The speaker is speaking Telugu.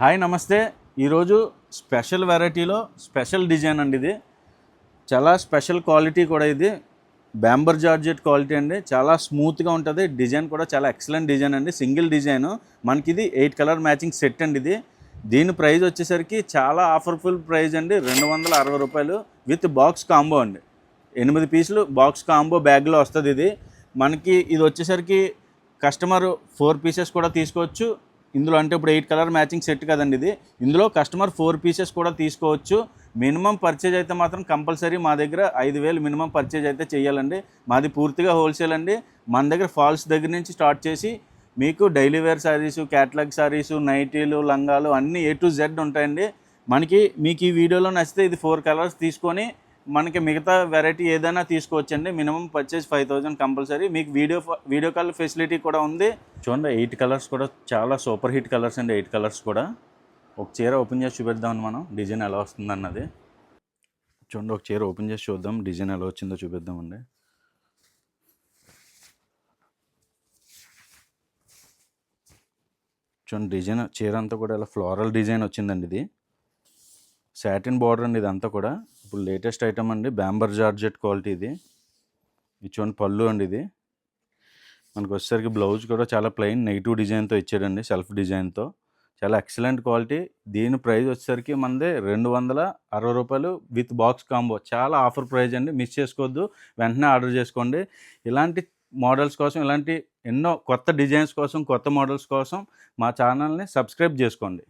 హాయ్ నమస్తే. ఈరోజు స్పెషల్ వెరైటీలో స్పెషల్ డిజైన్ అండి ఇది. చాలా స్పెషల్ క్వాలిటీ కూడా ఇది. బ్యాంబర్ జార్జెట్ క్వాలిటీ అండి. చాలా స్మూత్గా ఉంటుంది. డిజైన్ కూడా చాలా ఎక్సలెంట్ డిజైన్ అండి. Single design. మనకి ఇది ఎయిట్ కలర్ మ్యాచింగ్ సెట్ అండి ఇది. దీని ప్రైస్ వచ్చేసరికి చాలా ఆఫర్ఫుల్ ప్రైస్ అండి. రెండు వందల అరవై రూపాయలు విత్ బాక్స్ కాంబో అండి. ఎనిమిది పీసులు బాక్స్ కాంబో బ్యాగ్లో వస్తుంది ఇది. మనకి ఇది వచ్చేసరికి కస్టమర్ ఫోర్ పీసెస్ కూడా తీసుకోవచ్చు. ఇందులో అంటే ఇప్పుడు ఎయిట్ కలర్ మ్యాచింగ్ సెట్ కదండి ఇది. ఇందులో కస్టమర్ ఫోర్ పీసెస్ కూడా తీసుకోవచ్చు. మినిమం పర్చేజ్ అయితే మాత్రం కంపల్సరీ మా దగ్గర ఐదు వేలు మినిమం పర్చేజ్ అయితే చేయాలండి. మాది పూర్తిగా హోల్సేల్ అండి. మన దగ్గర ఫాల్స్ దగ్గర నుంచి స్టార్ట్ చేసి మీకు daily wear saris catalogue saris నైటీలు లంగాలు అన్నీ ఏ టు జెడ్ ఉంటాయండి. మనకి మీకు ఈ వీడియోలో నచ్చితే ఇది ఫోర్ కలర్స్ తీసుకొని మనకి మిగతా వెరైటీ ఏదైనా తీసుకోవచ్చండి. Minimum purchase five thousand compulsory. మీకు వీడియో వీడియో కాల్ ఫెసిలిటీ కూడా ఉంది. చూడండి ఎయిట్ కలర్స్ కూడా చాలా సూపర్ హిట్ కలర్స్ అండి ఎయిట్ కలర్స్ కూడా. ఒక చీర ఓపెన్ చేసి చూపిద్దామని మనం. డిజైన్ ఎలా వస్తుంది అన్నది చూడండి ఒక చీర ఓపెన్ చేసి చూద్దాం. డిజైన్ ఎలా వచ్చిందో చూపిద్దామండి చూడండి డిజైన్ చీర అంతా కూడా ఇలా ఫ్లోరల్ డిజైన్ వచ్చిందండి ఇది. సాటిన్ బార్డర్ అండి ఇదంతా కూడా. ఇప్పుడు లేటెస్ట్ ఐటమ్ అండి బ్యాంబర్ జార్జెట్ క్వాలిటీ ఇది. ఇది చూడండి పళ్ళు అండి ఇది. మనకు వచ్చేసరికి బ్లౌజ్ కూడా చాలా ప్లెయిన్ నెగిటివ్ డిజైన్తో ఇచ్చాడండి సెల్ఫ్ డిజైన్తో. చాలా ఎక్సలెంట్ క్వాలిటీ. దీని ప్రైస్ వచ్చేసరికి మనది రెండు వందల అరవై రూపాయలు విత్ బాక్స్ కాంబో. చాలా ఆఫర్ ప్రైస్ అండి మిస్ చేసుకోవద్దు. వెంటనే ఆర్డర్ చేసుకోండి. ఇలాంటి మోడల్స్ కోసం ఇలాంటి ఎన్నో కొత్త డిజైన్స్ కోసం కొత్త మోడల్స్ కోసం మా ఛానల్ని సబ్స్క్రైబ్ చేసుకోండి.